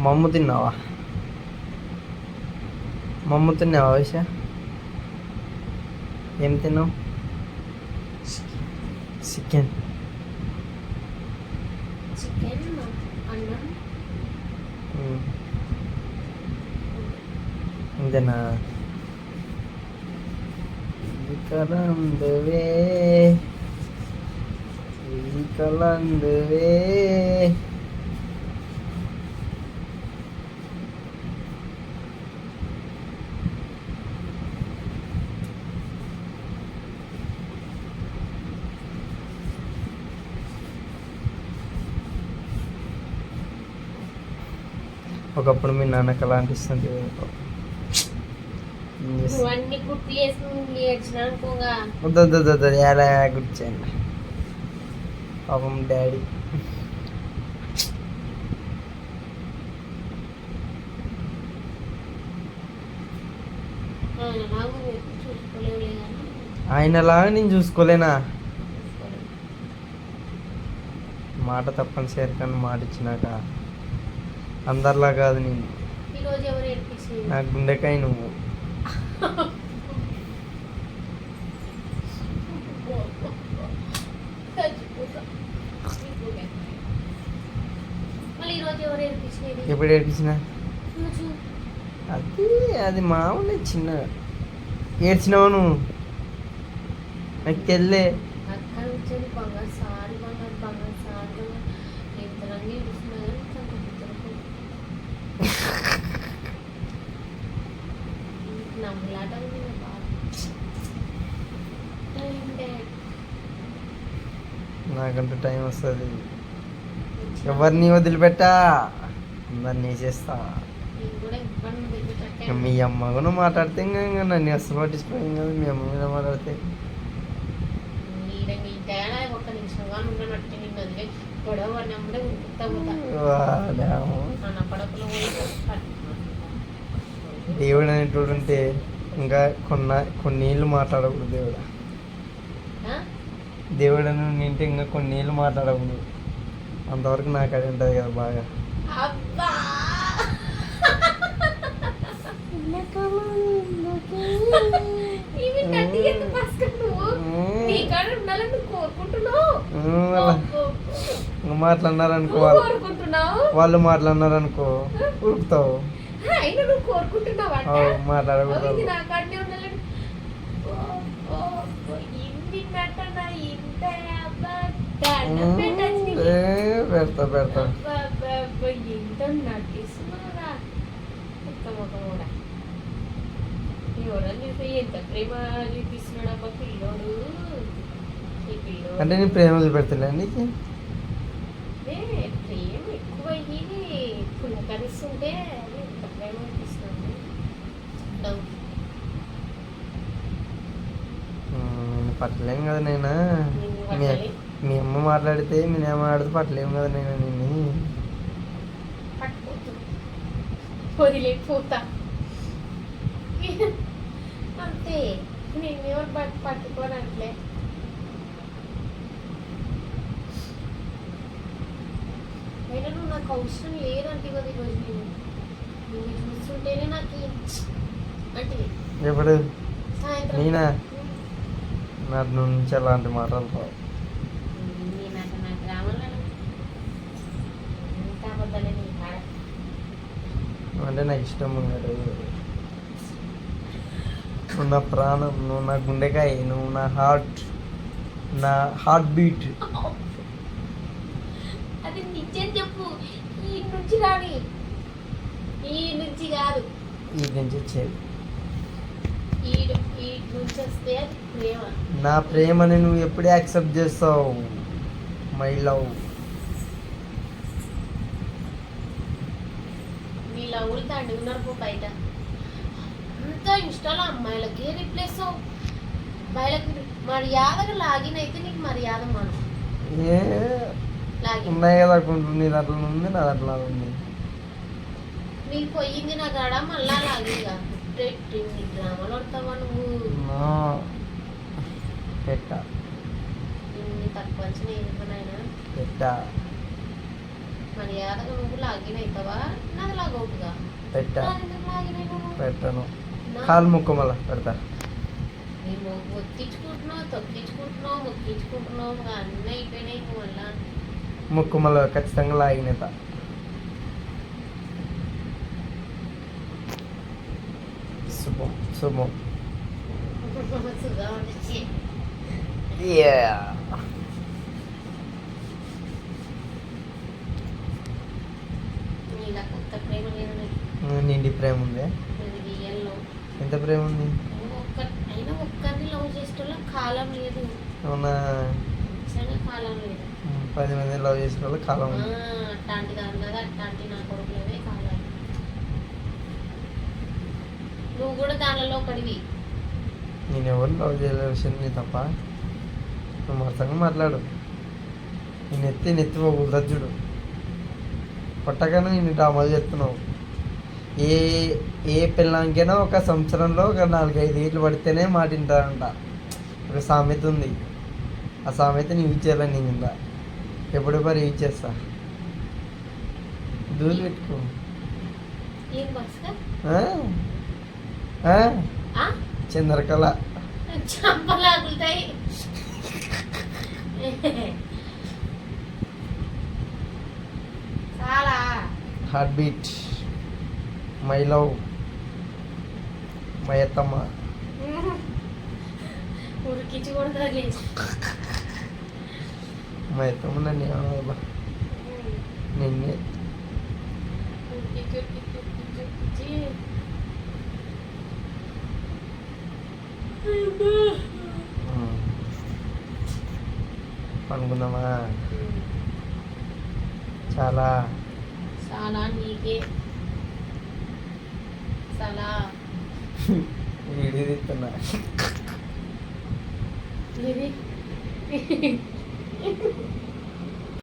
మమ్ము తిన్నావా? మమ్ము తిన్నావా విష? ఏం తిన్నావు? చికెన్. ఇంతేనా కలందువే కలందువే ఒకప్పుడు మీ నాన్నకి అలా అనిపిస్తుంది. ఎలా పాపం డాడీ. ఆయనలాగా నేను చూసుకోలేనా? మాట తప్పనిసరి కానీ మాట ఇచ్చినాక అందరిలా కాదు ఏడిపించింది నా గుండెకాయ నువ్వు. ఎప్పుడు ఏడ్పించిన? అది అది మామూలే చిన్న ఏడ్చినావు నువ్వు? నాకు తెల్లే నాకంటూ టైం వస్తుంది. ఎవరిని వదిలిపెట్టా? అందరినీ వేసేస్తా ఇక మీ అమ్మ కూడా మాట్లాడితే ఇంకా నన్ను అసలు పట్టించుకోయింది కదా మీ అమ్మ మీద మాట్లాడితే. దేవుడు అనేటోడు ఉంటే ఇంకా కొన్న కొన్నేళ్ళు మాట్లాడకూడదు దేవుడు? దేవుడు అని నింటే ఇంకా కొన్నేళ్ళు మాట్లాడకూడదు. అంతవరకు నాకు అది ఉంటుంది కదా బాగా. అబ్బా! ఇవి నన్ను ఎందుకు పసుకుంటున్నావు? ఈ పిల్లోడు. అంటే నేను ప్రేమ వదిలిపెడతలే నీకు? ఏ, ప్రేమ ఎక్కువ అయ్యి పులకరిస్తుంటే ప్రేమ అనిపిస్తుంది పట్టలేం కదా నేను? మీ అమ్మ మాట్లాడితే మీ అమ్మ మాట్లాడితే పట్టలేము కదా నేను నిన్ను. వదిలేకపోతా అంతే నేను ఎవరు పట్టు పట్టుకోనట్లే. అయినా నువ్వు నాకు అవసరం లేదంటే కదా ఈరోజు నేను. నువ్వు చూస్తుంటేనే నాకు అంటే ఎప్పుడు? సాయంత్రం. నేనా? నాటి నుంచి అలాంటి మాటలు రావు నేను నాకు నా గ్రామంలో ఎంత అబద్ధాలే నీ కాడ అంటే నాకు ఇష్టం ఉన్నాడు నువ్వు నా ప్రాణం నువ్వు నా గుండెకాయ నువ్వు నా హార్ట్ నా హార్ట్ బీట్ అది నిజం చెప్పు. ఈ నుంచి రాని. ఈ నుంచి కాదు. ఈ నుంచి వచ్చేది. నా ప్రేమని నువ్వు ఎప్పుడు యాక్సెప్ట్ చేస్తావు? మై లవ్ తండుకున్నారు పో బయట. అంతా ఇన్స్టాలో అమ్మాయిలకి రిప్లేస్ అబ్బాయిలకి మర్యాదగా లాగిన్ అయితే నీకు మర్యాద మనం ఉన్నాయి కదా కొంచెం నీ దాంట్లో ఉంది నా దాంట్లో ఉంది. నీకు పోయింది నా కాడ మళ్ళా లాగిన్గా డ్రామాలు ఆడతావా నువ్వు? పెట్ట. ఇన్ని తక్కువ అంచనా ఎందుకు నాయనా పెట్ట మర్యాదగా నువ్వు లాగిన్ అవుతావా నాది లాగౌట్గా పెట్టా లాగిన్ అయినావు పెట్టను నా- కాలు ముక్కు మళ్ళా పెడతా నేను ఒత్తించుకుంటున్నావు తొక్కించుకుంటున్నావు మొక్కించుకుంటున్నావు ఇంకా అన్నీ అయిపోయినాయి నువ్వు మళ్ళా ముక్కు మళ్ళా ఖచ్చితంగా లాగినత శుభం శుభం సుగా ఉండొచ్చి ప్రేమ ఉంది ఎంత ప్రేమ ఉంది అవునా? పది మంది లవ్ చేసిన వాళ్ళు కాలం ఉంది. నువ్వు కూడా దానిలో నేను ఎవరు లవ్ చేయలే విషయం నీ తప్ప నువ్వు మొత్తంగా మాట్లాడు. నేను ఎత్తి నెత్తి పోకూడదు చూడు. కొట్టగానే నేను డ్రామాలు చెప్తున్నావు ఏ ఏ పిల్లానికైనా ఒక సంవత్సరంలో ఒక నాలుగైదు ఏళ్ళు పడితేనే మాట వింటారంట ఒక సామెత ఉంది. ఆ సామెత నీవు యూజ్ చేయాలని నేను ఉందా ఎప్పుడు మరి యూజ్ చేస్తా? దూలు పెట్టుకో? Chandrakala. Heart beat. My love మయత్తమ్మ ఉడికించి కూడా తగిలించి మయత్తమ్మ నన్ను ఏమన్నా నిన్నే ఉడికించి ఉడికించి ఉడికించి ఉడికించి ఉమ్. పనుకుందామా చాలా చాలా నీకే చాలా వీడియో తీస్తున్నా ఇది